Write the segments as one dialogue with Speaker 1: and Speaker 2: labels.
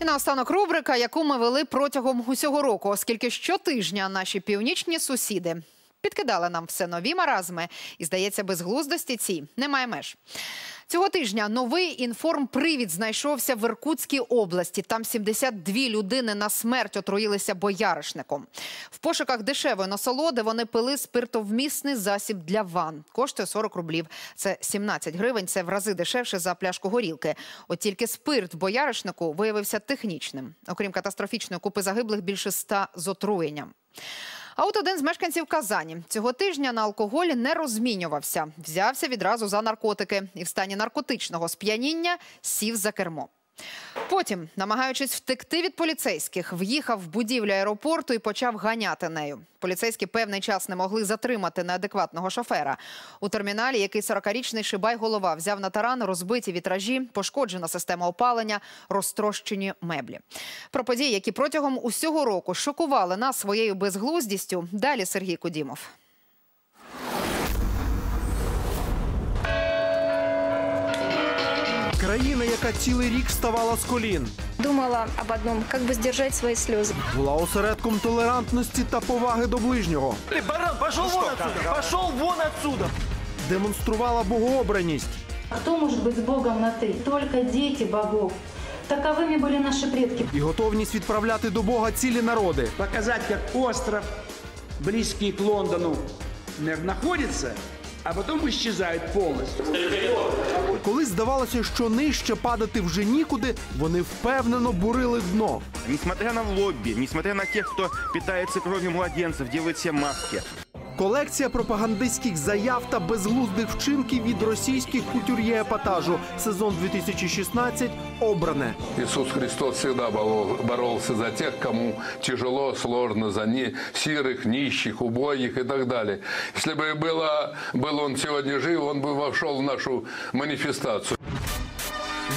Speaker 1: І наостанок рубрика, яку ми вели протягом усього року, оскільки щотижня наші північні сусіди підкидали нам все нові маразми, і здається, безглуздості ці немає меж. Цього тижня новий інформпривід знайшовся в Іркутській області. Там 72 людини на смерть отруїлися бояришником. В пошуках дешевої насолоди вони пили спиртовмісний засіб для ван. Коштує 40 рублів. Це 17 гривень. Це в рази дешевше за пляшку горілки. От тільки спирт в бояришнику виявився технічним. Окрім катастрофічної купи загиблих, більше 100 з отруєнням. А от один з мешканців Казані цього тижня на алкоголі не розмінювався. Взявся відразу за наркотики і в стані наркотичного сп'яніння сів за кермо. Потім, намагаючись втекти від поліцейських, в'їхав в будівлю аеропорту і почав ганяти нею. Поліцейські певний час не могли затримати неадекватного шофера. У терміналі, який 40-річний шибай голова взяв на таран розбиті вітражі, пошкоджена система опалення, розтрощені меблі. Про події, які протягом усього року шокували нас своєю безглуздістю. Далі Сергій Кудімов.
Speaker 2: Країна, яка цілий рік ставала з колін,
Speaker 3: Думала об одном, как бы сдержать свои слезы.
Speaker 2: була осередком толерантності та поваги до ближнього,
Speaker 4: Ты, баран, пошел вон отсюда! Пошел вон отсюда!
Speaker 2: демонструвала богообраність,
Speaker 5: Кто может быть с Богом на «ты»? Только дети богов. Таковыми были наши предки.
Speaker 2: і готовність відправляти до Бога цілі народи.
Speaker 6: показать, как остров, близкий к Лондону, э, находится, а потім исчезает повністю.
Speaker 2: Коли здавалося, що нижче падати вже нікуди, вони впевнено бурили дно.
Speaker 7: Несмотря на лобби, несмотря на тех, кто питается кровью младенцев, делает все маски,
Speaker 2: Колекція пропагандистських заяв та безглуздих вчинків від російських кутюр'є епатажу. Сезон 2016 обране.
Speaker 8: Иисус Христос всегда боло- боролся за тех, кому тяжело, сложно, за не, сирых, нищих, убогих и так далее. Если бы было, был он сегодня жив, он бы вошел в нашу манифестацию.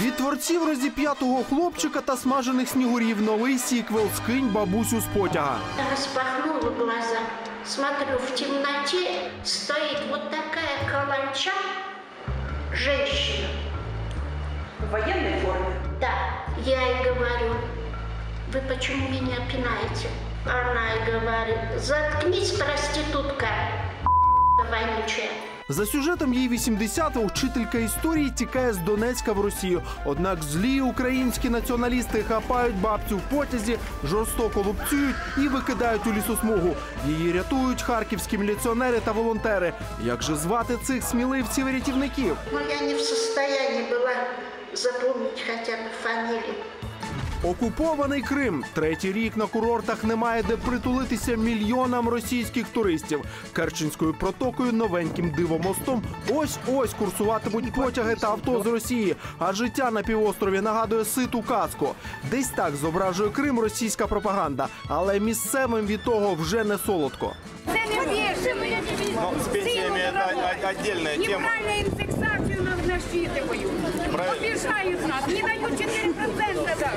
Speaker 2: Від творців розіп'ятого хлопчика та смажених снігурів новий сіквел «Скинь бабусю з потяга.
Speaker 9: Распахнула глаза. Смотрю, в темноте стоит вот такая каланча женщина.
Speaker 5: В военной форме.
Speaker 9: Да, я ей говорю, вы почему меня пинаете? Она и говорит, заткнись, проститутка, вонючая.
Speaker 2: За сюжетом її 80-та учителька історії тікає з Донецька в Росію. Однак злі українські націоналісти хапають бабцю в потязі, жорстоко лупцюють і викидають у лісосмугу. Її рятують харківські міліціонери та волонтери. Як же звати цих сміливців-рятівників?
Speaker 9: Но я не в состоянии была запомнить хотя бы фамилию.
Speaker 2: Окупований Крим. Третій рік на курортах немає де притулитися мільйонам російських туристів. Керченською протокою, новеньким дивомостом. Ось ось курсуватимуть потяги та авто з Росії. А життя на півострові нагадує ситу казку. Десь так зображує Крим російська пропаганда, але місцевим від того вже не солодко.
Speaker 4: Но с пенсиями это о- отдельная тема.
Speaker 10: Индексацию нам насчитывают. Обижают нас, не дают 4% даже.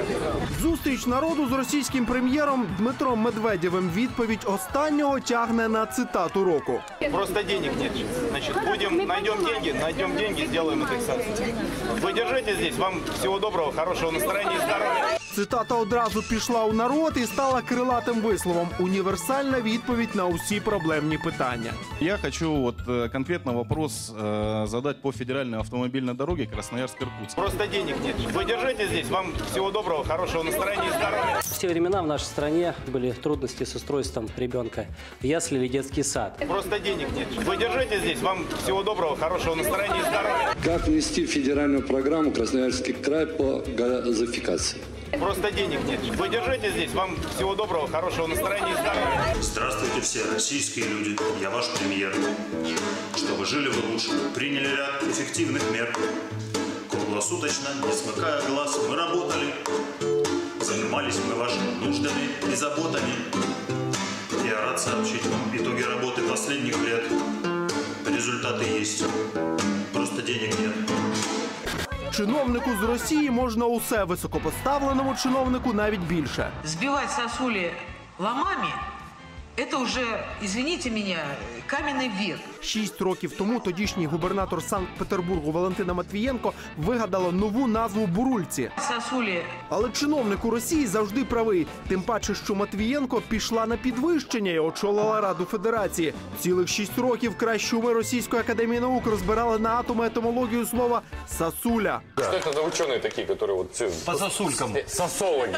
Speaker 2: Зустріч народу з російським прем'єром Дмитром Медведєвим. Відповідь останнього тягне на цитату року.
Speaker 4: Просто денег нет. Значит, будем, найдем деньги, найдем деньги, сделаем индексацию. Вы держите здесь. Вам всего доброго, хорошего настроения и здоровья.
Speaker 2: Цитата одразу пішла у народ і стала крилатим висловом. Універсальна відповідь на усі проблемні питання.
Speaker 11: Я хочу вот э, конкретно вопрос э, задать по федеральной автомобильной дороге Красноярск-Иркутск.
Speaker 4: Просто денег нет. Вы держите здесь. Вам всего доброго, хорошего настроения и здоровья.
Speaker 12: В те времена в нашей стране были трудности с устройством ребенка в ясли или детский сад.
Speaker 4: Просто денег нет. Вы держите здесь. Вам всего доброго, хорошего настроения и здоровья.
Speaker 13: Как внести в федеральную программу Красноярский край по газификации?
Speaker 4: Просто денег нет. Вы держите здесь. Вам всего доброго, хорошего настроения и здоровья.
Speaker 14: Здравствуйте все российские люди, я ваш премьер. Чтобы жили вы лучше, приняли ряд эффективных мер. Круглосуточно, не смыкая глаз, мы работали. Занимались мы вашими нуждами и заботами. Я рад сообщить вам итоги работы последних лет. Результаты есть. Просто денег нет.
Speaker 2: Чиновнику з Росії можна усе високопоставленому чиновнику навіть більше.
Speaker 15: Збивати сосулі ломами Это уже, извините меня, каменный век.
Speaker 2: Шість років тому тодішній губернатор Санкт-Петербургу Валентина Матвієнко вигадала нову назву бурульці.
Speaker 15: Сосули
Speaker 2: Але чиновник у Росії завжди правий. Тим паче, що Матвієнко пішла на підвищення і очолила Раду Федерації. Цілих шість років кращі уми Російської академії наук розбирали на атоми етимологію слова сасуля.
Speaker 16: Что это за ученые такие, которые вот... По сосулькам. Сосологи.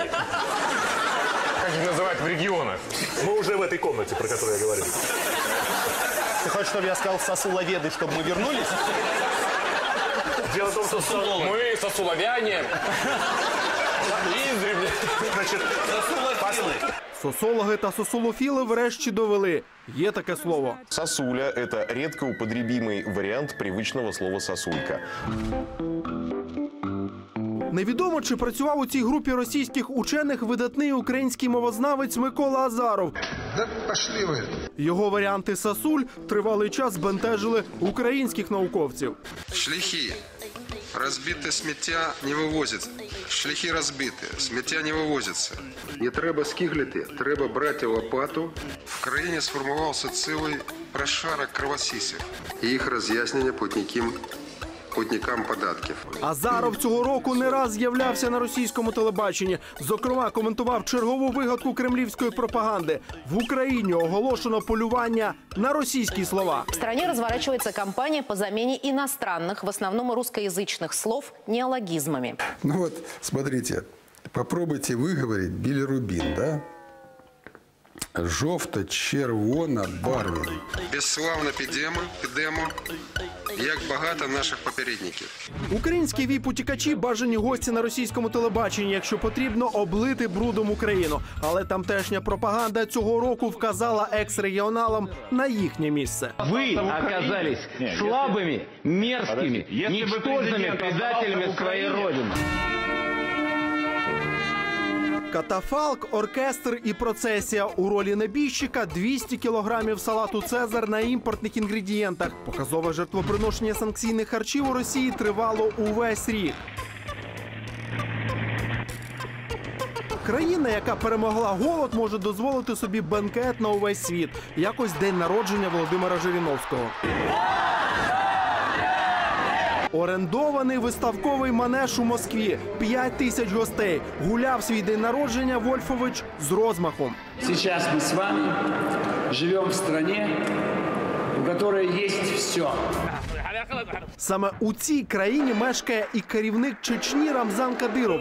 Speaker 16: Как их называют в регионах?
Speaker 17: Мы уже в этой комнате, про которую я говорил. Ты хочешь, чтобы я сказал сосуловеды, чтобы мы вернулись? Дело в том, что...
Speaker 16: Мы сосуловяне. Издревле.
Speaker 17: Значит, сосулофилы.
Speaker 2: Сосологи та сосолофіли врешті довели. Є таке слово.
Speaker 18: Сосуля – это редко употребимый вариант привычного слова «сосулька».
Speaker 2: Невідомо, чи працював у цій групі російських учених видатний український мовознавець Микола Азаров.
Speaker 19: Да пошли вы.
Speaker 2: Його варіанти сасуль тривалий час бентежили українських науковців.
Speaker 19: Шляхи. Розбите сміття не вивозять. Шляхи розбиті, сміття не вивозиться. Не треба скиглити, треба брати лопату. В країні сформувався цілий прошарок кровосісів. І їх роз'яснення путникам, путникам податків.
Speaker 2: Азаров цього року не раз з'являвся на російському телебаченні. Зокрема, коментував чергову вигадку кремлівської пропаганди. В Україні оголошено полювання на російські слова.
Speaker 20: В стране разворачивается кампания по замене иностранных, в основном русскоязычных слов неологизмами.
Speaker 19: Ну вот, смотрите, попробуйте выговорить билирубин, да? Жовто, червона, барвін. Безславно підемо, підемо, як багато наших попередників.
Speaker 2: Українські віп-утікачі бажані гості на російському телебаченні, якщо потрібно облити брудом Україну. Але тамтешня пропаганда цього року вказала екс-регіоналам на їхнє місце.
Speaker 21: Вы оказались слабыми, мерзкими, ничтожными предателями своей родины.
Speaker 2: Катафалк, оркестр і процесія у ролі небіжчика 200 кілограмів салату Цезар на імпортних інгредієнтах. Показове жертвоприношення санкційних харчів у Росії тривало увесь рік. Країна, яка перемогла голод, може дозволити собі бенкет на увесь світ. Якось день народження Володимира Жириновського. Орендований виставковий манеж у Москві. 5 тисяч гостей. Гуляв свій день народження Вольфович з розмахом.
Speaker 6: Сейчас мы с вами живем в стране, у которой есть все.
Speaker 2: Саме у цій країні мешкає і керівник Чечні Рамзан Кадиров.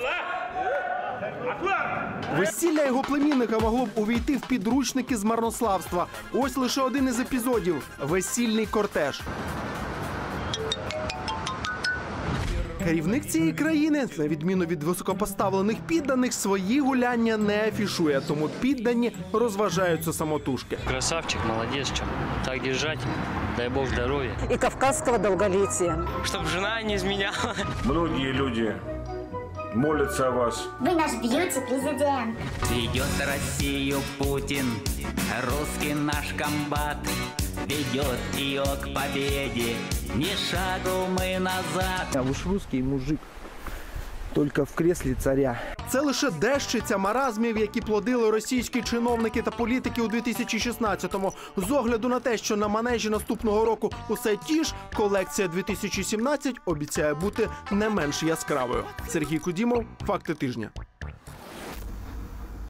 Speaker 2: Весілля його племінника могло б увійти в підручники з марнославства. Ось лише один із епізодів весільний кортеж. Керівник цієї країни, на відміну від високопоставлених підданих, свої гуляння не афішує, тому піддані розважаються самотужки.
Speaker 22: Красавчик, молодец, чем. Так держать. Дай бог здоровья.
Speaker 20: И кавказского долголетия.
Speaker 22: Чтоб жена не изменяла.
Speaker 23: Многие люди молятся о вас.
Speaker 24: Вы наш бьюти-президент.
Speaker 25: Ведет Россию Путин, русский наш комбат. Ведет ее к победе, ни шагу мы назад.
Speaker 26: А вы ж русский мужик, только в кресле царя.
Speaker 2: Це лише дещиця маразмів, які плодили російські чиновники та політики у 2016-му. З огляду на те, що на манежі наступного року усе ті ж, колекція 2017 обіцяє бути не менш яскравою. Сергій Кудімов, факти тижня.